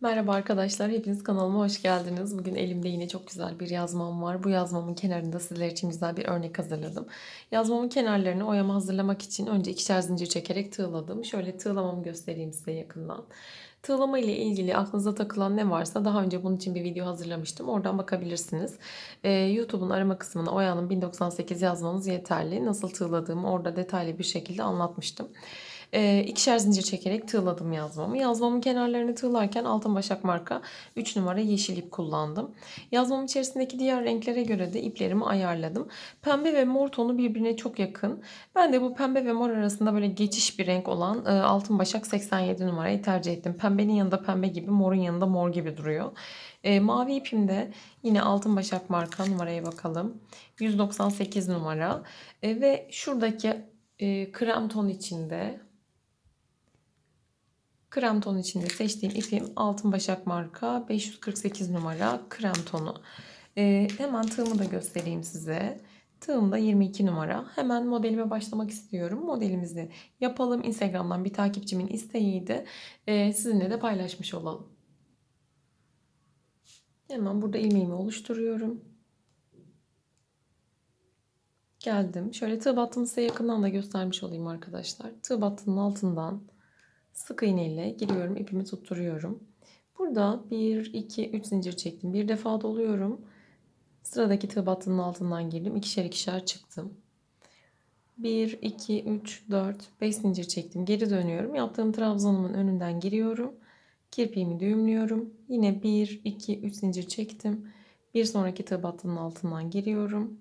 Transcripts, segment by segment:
Merhaba arkadaşlar, hepiniz kanalıma hoş geldiniz. Bugün elimde yine çok güzel bir yazmam var. Bu yazmamın kenarında sizler için güzel bir örnek hazırladım. Yazmamın kenarlarını oyama hazırlamak için önce ikişer zincir çekerek tığladım. Şöyle tığlamamı göstereyim size yakından. Tığlama ile ilgili aklınıza takılan ne varsa daha önce bunun için bir video hazırlamıştım. Oradan bakabilirsiniz. Ee, YouTube'un arama kısmına Oya'nın 1098 yazmanız yeterli. Nasıl tığladığımı orada detaylı bir şekilde anlatmıştım. E, ikişer zincir çekerek tığladım yazmamı. Yazmamın kenarlarını tığlarken altın başak marka 3 numara yeşil ip kullandım. Yazmamın içerisindeki diğer renklere göre de iplerimi ayarladım. Pembe ve mor tonu birbirine çok yakın. Ben de bu pembe ve mor arasında böyle geçiş bir renk olan e, altın başak 87 numarayı tercih ettim. Pembenin yanında pembe gibi, morun yanında mor gibi duruyor. E, mavi ipimde yine altın başak marka numaraya bakalım. 198 numara. E, ve şuradaki e, krem ton içinde Krem ton içinde seçtiğim ipim Altın Başak marka 548 numara krem tonu. Ee, hemen tığımı da göstereyim size. Tığım da 22 numara. Hemen modelime başlamak istiyorum. Modelimizi yapalım. Instagram'dan bir takipçimin isteğiydi. Ee, sizinle de paylaşmış olalım. Hemen burada ilmeğimi oluşturuyorum. Geldim. Şöyle tığ battığımı size yakından da göstermiş olayım arkadaşlar. Tığ battığının altından sık iğne ile giriyorum ipimi tutturuyorum. Burada 1 2 3 zincir çektim. Bir defa doluyorum. Sıradaki tığ battının altından girdim. ikişer ikişer çıktım. 1 2 3 4 5 zincir çektim. Geri dönüyorum. Yaptığım trabzanımın önünden giriyorum. Kirpiğimi düğümlüyorum. Yine 1 2 3 zincir çektim. Bir sonraki tığ battının altından giriyorum.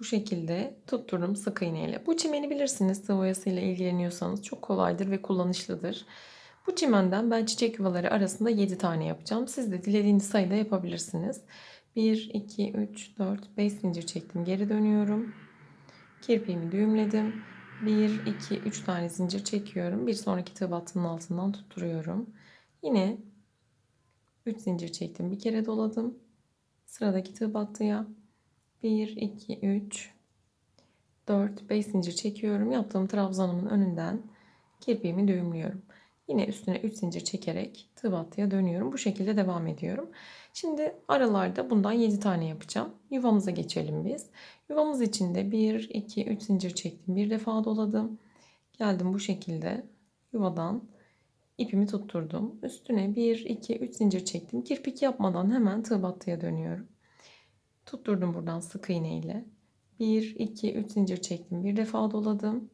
Bu şekilde tutturdum sık iğneyle. Bu çimeni bilirsiniz sıvı oyasıyla ilgileniyorsanız çok kolaydır ve kullanışlıdır. Bu çimenden ben çiçek yuvaları arasında 7 tane yapacağım. Siz de dilediğiniz sayıda yapabilirsiniz. 1, 2, 3, 4, 5 zincir çektim. Geri dönüyorum. Kirpiğimi düğümledim. 1, 2, 3 tane zincir çekiyorum. Bir sonraki tığ battının altından tutturuyorum. Yine 3 zincir çektim. Bir kere doladım. Sıradaki tığ battıya 1, 2, 3, 4, 5 zincir çekiyorum. Yaptığım trabzanımın önünden kirpiğimi düğümlüyorum. Yine üstüne 3 zincir çekerek tığ battıya dönüyorum. Bu şekilde devam ediyorum. Şimdi aralarda bundan 7 tane yapacağım. Yuvamıza geçelim biz. Yuvamız içinde 1, 2, 3 zincir çektim. Bir defa doladım. Geldim bu şekilde yuvadan ipimi tutturdum. Üstüne 1, 2, 3 zincir çektim. Kirpik yapmadan hemen tığ battıya dönüyorum. Tutturdum buradan sık iğne ile. 1, 2, 3 zincir çektim. Bir defa doladım.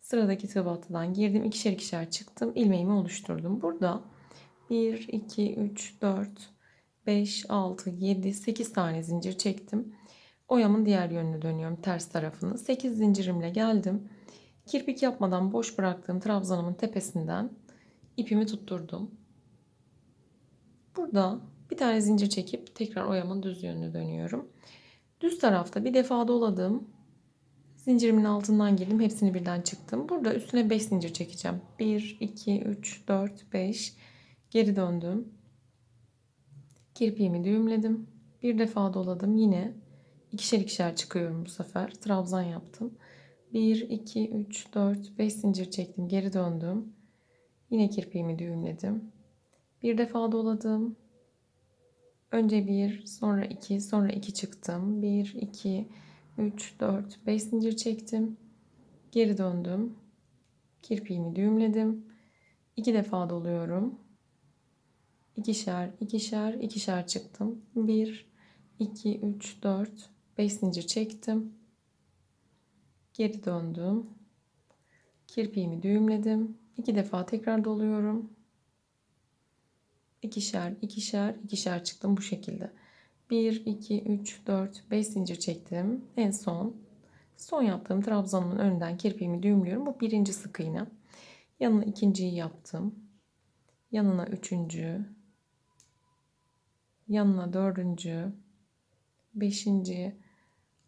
Sıradaki tığ battıdan girdim. ikişer ikişer çıktım. ilmeğimi oluşturdum. Burada 1, 2, 3, 4, 5, 6, 7, 8 tane zincir çektim. Oyamın diğer yönünü dönüyorum. Ters tarafını. 8 zincirimle geldim. Kirpik yapmadan boş bıraktığım trabzanımın tepesinden ipimi tutturdum. Burada bir tane zincir çekip tekrar oyamın düz yönünü dönüyorum. Düz tarafta bir defa doladım. Zincirimin altından girdim. Hepsini birden çıktım. Burada üstüne 5 zincir çekeceğim. 1, 2, 3, 4, 5. Geri döndüm. Kirpiğimi düğümledim. Bir defa doladım. Yine ikişer ikişer çıkıyorum bu sefer. Trabzan yaptım. 1, 2, 3, 4, 5 zincir çektim. Geri döndüm. Yine kirpiğimi düğümledim. Bir defa doladım. Önce bir, sonra iki, sonra iki çıktım. Bir, iki, üç, dört, beş zincir çektim. Geri döndüm. Kirpiğimi düğümledim. İki defa doluyorum. İkişer, ikişer, ikişer çıktım. Bir, iki, üç, dört, beş zincir çektim. Geri döndüm. Kirpiğimi düğümledim. İki defa tekrar doluyorum ikişer, ikişer, ikişer çıktım bu şekilde. 1, 2, 3, 4, 5 zincir çektim. En son son yaptığım trabzanımın önünden kirpiğimi düğümlüyorum. Bu birinci sık iğne. Yanına ikinciyi yaptım. Yanına üçüncü. Yanına dördüncü. Beşinci.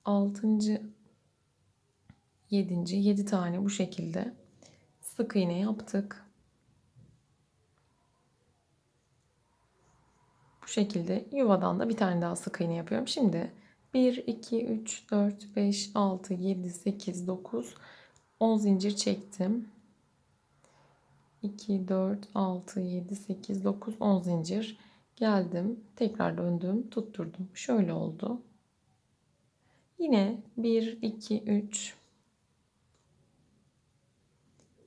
Altıncı. Yedinci. Yedi tane bu şekilde sık iğne yaptık. Bu şekilde yuvadan da bir tane daha sık iğne yapıyorum. Şimdi 1, 2, 3, 4, 5, 6, 7, 8, 9, 10 zincir çektim. 2, 4, 6, 7, 8, 9, 10 zincir. Geldim. Tekrar döndüm. Tutturdum. Şöyle oldu. Yine 1, 2, 3,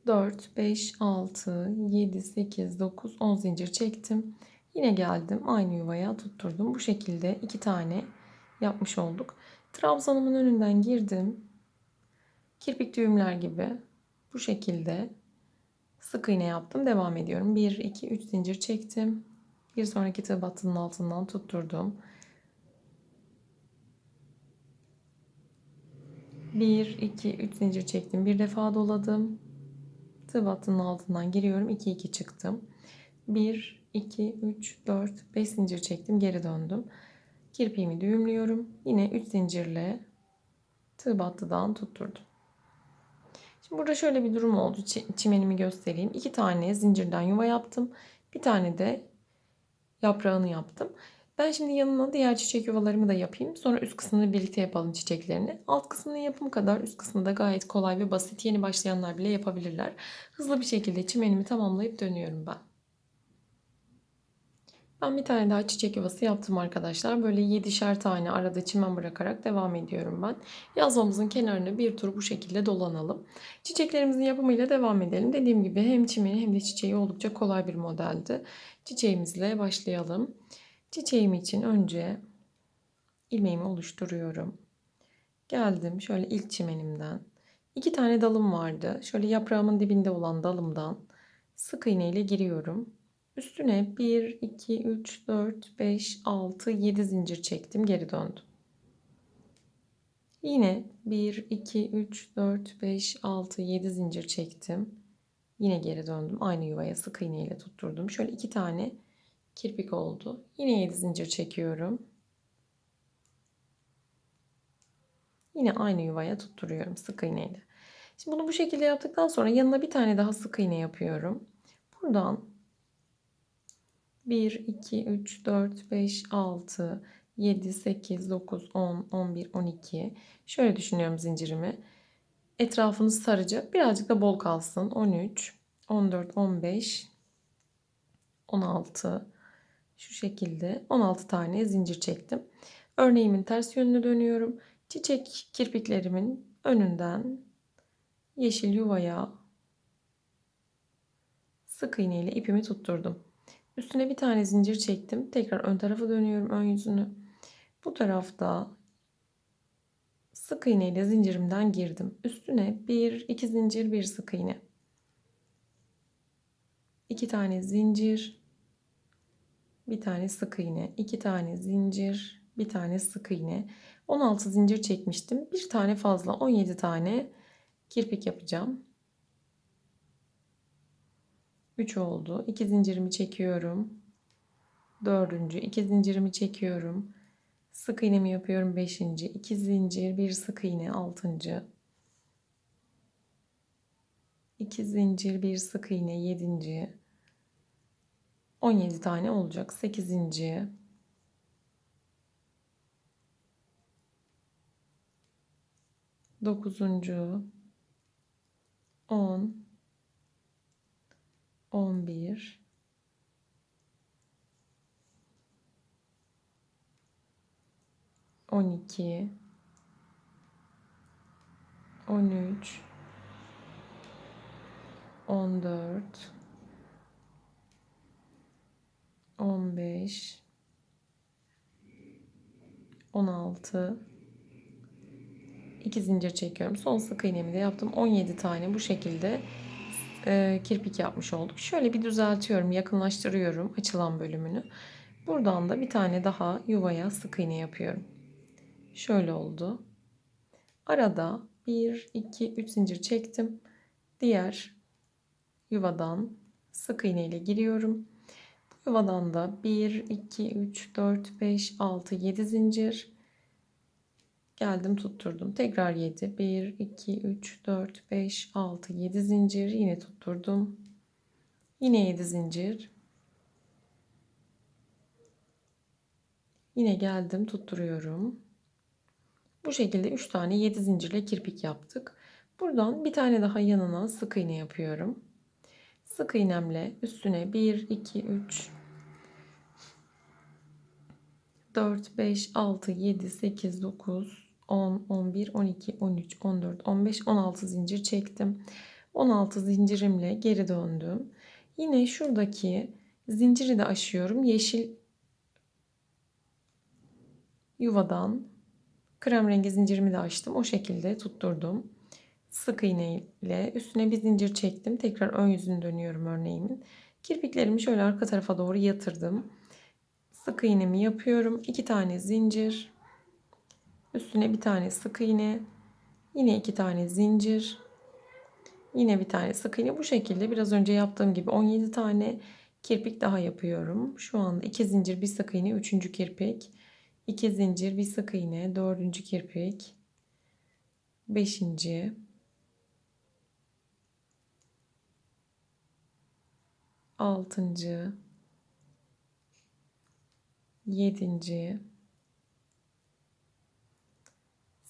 4, 5, 6, 7, 8, 9, 10 zincir çektim. Yine geldim. Aynı yuvaya tutturdum. Bu şekilde iki tane yapmış olduk. Trabzanımın önünden girdim. Kirpik düğümler gibi bu şekilde sık iğne yaptım. Devam ediyorum. 1, 2, 3 zincir çektim. Bir sonraki tığ altından tutturdum. 1, 2, 3 zincir çektim. Bir defa doladım. Tığ altından giriyorum. 2, 2 çıktım. 1, 2, 3, 4, 5 zincir çektim. Geri döndüm. Kirpiğimi düğümlüyorum. Yine 3 zincirle tığ battıdan tutturdum. Şimdi burada şöyle bir durum oldu. Çimenimi göstereyim. İki tane zincirden yuva yaptım. Bir tane de yaprağını yaptım. Ben şimdi yanına diğer çiçek yuvalarımı da yapayım. Sonra üst kısmını birlikte yapalım çiçeklerini. Alt kısmının yapımı kadar üst kısmı da gayet kolay ve basit. Yeni başlayanlar bile yapabilirler. Hızlı bir şekilde çimenimi tamamlayıp dönüyorum ben. Ben bir tane daha çiçek yuvası yaptım arkadaşlar. Böyle 7'şer tane arada çimen bırakarak devam ediyorum ben. Yazmamızın kenarını bir tur bu şekilde dolanalım. Çiçeklerimizin yapımıyla devam edelim. Dediğim gibi hem çimeni hem de çiçeği oldukça kolay bir modeldi. Çiçeğimizle başlayalım. Çiçeğim için önce ilmeğimi oluşturuyorum. Geldim şöyle ilk çimenimden. İki tane dalım vardı. Şöyle yaprağımın dibinde olan dalımdan sık iğne ile giriyorum. Üstüne 1, 2, 3, 4, 5, 6, 7 zincir çektim. Geri döndüm. Yine 1, 2, 3, 4, 5, 6, 7 zincir çektim. Yine geri döndüm. Aynı yuvaya sık iğne ile tutturdum. Şöyle iki tane kirpik oldu. Yine 7 zincir çekiyorum. Yine aynı yuvaya tutturuyorum sık iğne ile. Şimdi bunu bu şekilde yaptıktan sonra yanına bir tane daha sık iğne yapıyorum. Buradan 1, 2, 3, 4, 5, 6, 7, 8, 9, 10, 11, 12. Şöyle düşünüyorum zincirimi. Etrafını sarıcı. Birazcık da bol kalsın. 13, 14, 15, 16. Şu şekilde 16 tane zincir çektim. Örneğimin ters yönünü dönüyorum. Çiçek kirpiklerimin önünden yeşil yuvaya sık iğne ile ipimi tutturdum. Üstüne bir tane zincir çektim. Tekrar ön tarafa dönüyorum ön yüzünü. Bu tarafta sık iğne ile zincirimden girdim. Üstüne bir iki zincir bir sık iğne. iki tane zincir. Bir tane sık iğne. iki tane zincir. Bir tane sık iğne. 16 zincir çekmiştim. Bir tane fazla 17 tane kirpik yapacağım. 3 oldu. 2 zincirimi çekiyorum. Dördüncü. 2 zincirimi çekiyorum. Sık iğnemi yapıyorum. Beşinci. 2 zincir. bir sık iğne. Altıncı. 2 zincir. bir sık iğne. Yedinci. 17 tane olacak. 8. Dokuzuncu. 10 11 12 13 14 15 16 2 zincir çekiyorum. Son sık iğnemi de yaptım. 17 tane bu şekilde e, kirpik yapmış olduk. Şöyle bir düzeltiyorum, yakınlaştırıyorum açılan bölümünü. Buradan da bir tane daha yuvaya sık iğne yapıyorum. Şöyle oldu. Arada 1, 2, 3 zincir çektim. Diğer yuvadan sık iğne ile giriyorum. Bu yuvadan da 1, 2, 3, 4, 5, 6, 7 zincir. Geldim tutturdum. Tekrar 7. 1, 2, 3, 4, 5, 6, 7 zincir. Yine tutturdum. Yine 7 zincir. Yine geldim tutturuyorum. Bu şekilde 3 tane 7 zincirle kirpik yaptık. Buradan bir tane daha yanına sık iğne yapıyorum. sık iğnemle üstüne 1, 2, 3, 4, 5, 6, 7, 8, 9, 10, 11, 12, 13, 14, 15, 16 zincir çektim. 16 zincirimle geri döndüm. Yine şuradaki zinciri de aşıyorum. Yeşil yuvadan krem rengi zincirimi de açtım. O şekilde tutturdum. Sık iğne ile üstüne bir zincir çektim. Tekrar ön yüzünü dönüyorum örneğimin. Kirpiklerimi şöyle arka tarafa doğru yatırdım. Sık iğnemi yapıyorum. iki tane zincir. Üstüne bir tane sık iğne. Yine iki tane zincir. Yine bir tane sık iğne. Bu şekilde biraz önce yaptığım gibi 17 tane kirpik daha yapıyorum. Şu anda iki zincir bir sık iğne. Üçüncü kirpik. 2 zincir bir sık iğne. Dördüncü kirpik. Beşinci. Altıncı. Yedinci.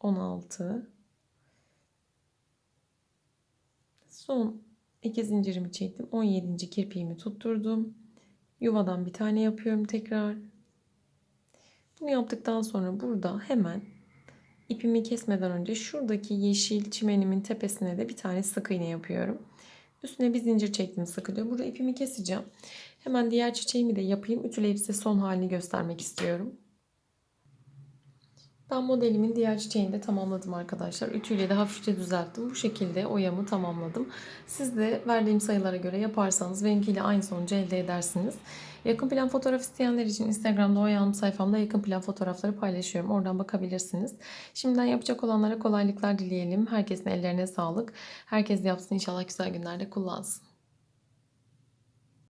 16 son iki zincirimi çektim. 17. kirpiğimi tutturdum. Yuvadan bir tane yapıyorum tekrar. Bunu yaptıktan sonra burada hemen ipimi kesmeden önce şuradaki yeşil çimenimin tepesine de bir tane sık iğne yapıyorum. Üstüne bir zincir çektim sıkılıyor burada ipimi keseceğim. Hemen diğer çiçeğimi de yapayım. Ütüleyip size son halini göstermek istiyorum ben modelimin diğer çiçeğini de tamamladım arkadaşlar. Ütüyle de hafifçe düzelttim. Bu şekilde oyamı tamamladım. Siz de verdiğim sayılara göre yaparsanız benimkiyle aynı sonucu elde edersiniz. Yakın plan fotoğraf isteyenler için Instagram'da oyağım sayfamda yakın plan fotoğrafları paylaşıyorum. Oradan bakabilirsiniz. Şimdiden yapacak olanlara kolaylıklar dileyelim. Herkesin ellerine sağlık. Herkes yapsın inşallah güzel günlerde kullansın.